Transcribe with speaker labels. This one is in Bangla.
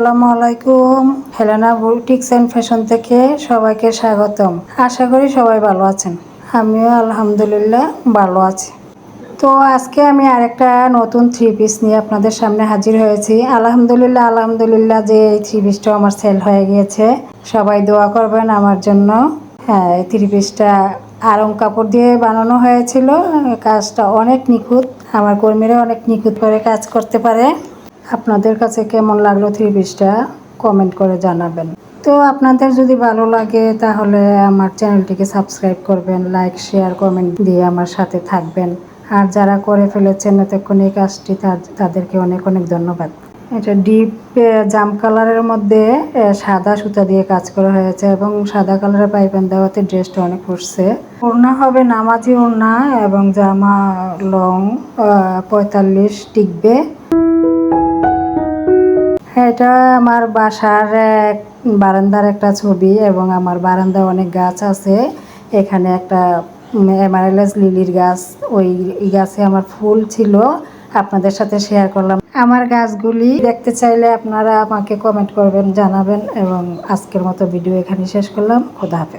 Speaker 1: আসসালামু আলাইকুম। হেলেনা বুটিক্স অ্যান্ড ফ্যাশন থেকে সবাইকে স্বাগতম। আশা করি সবাই ভালো আছেন। আমিও আলহামদুলিল্লাহ ভালো আছি। তো আজকে আমি আরেকটা নতুন থ্রি পিস নিয়ে আপনাদের সামনে হাজির হয়েছি। আলহামদুলিল্লাহ আলহামদুলিল্লাহ যে এই থ্রি পিসটা আমার সেল হয়ে গিয়েছে। সবাই দোয়া করবেন আমার জন্য। হ্যাঁ এই থ্রি পিসটা আরং কাপড় দিয়ে বানানো হয়েছিল। কাজটা অনেক নিখুঁত। আমার কর্মীরা অনেক নিখুঁত করে কাজ করতে পারে। আপনাদের কাছে কেমন লাগল থ্রি পিসটা কমেন্ট করে জানাবেন। তো আপনাদের যদি ভালো লাগে, তাহলে আমার চ্যানেলটিকে সাবস্ক্রাইব করবেন লাইক শেয়ার কমেন্ট দিয়ে আমার সাথে থাকবেন। আর যারা করে ফেলেছেন এতক্ষণ এই কাজটি তাদেরকে অনেক অনেক ধন্যবাদ। এটা ডিপ জাম কালারের মধ্যে সাদা সুতা দিয়ে কাজ করা হয়েছে এবং সাদা কালারের পাইপেন দেওয়াতে ড্রেসটা অনেক উঠছে। ওড়না হবে নামাজি ওড়না এবং জামা লং পঁয়তাল্লিশ টিকবে। এটা আমার বাসার বারান্দার একটা ছবি এবং আমার বারান্দায় অনেক গাছ আছে। এখানে একটা এমারেলাস লিলির গাছ, ওই গাছে আমার ফুল ছিল। আপনাদের সাথে শেয়ার করলাম। আমার গাছগুলি দেখতে চাইলে আপনারা আমাকে কমেন্ট করবেন, জানাবেন এবং আজকের মতো ভিডিও এখানে শেষ করলাম। খোদা হাফেজ।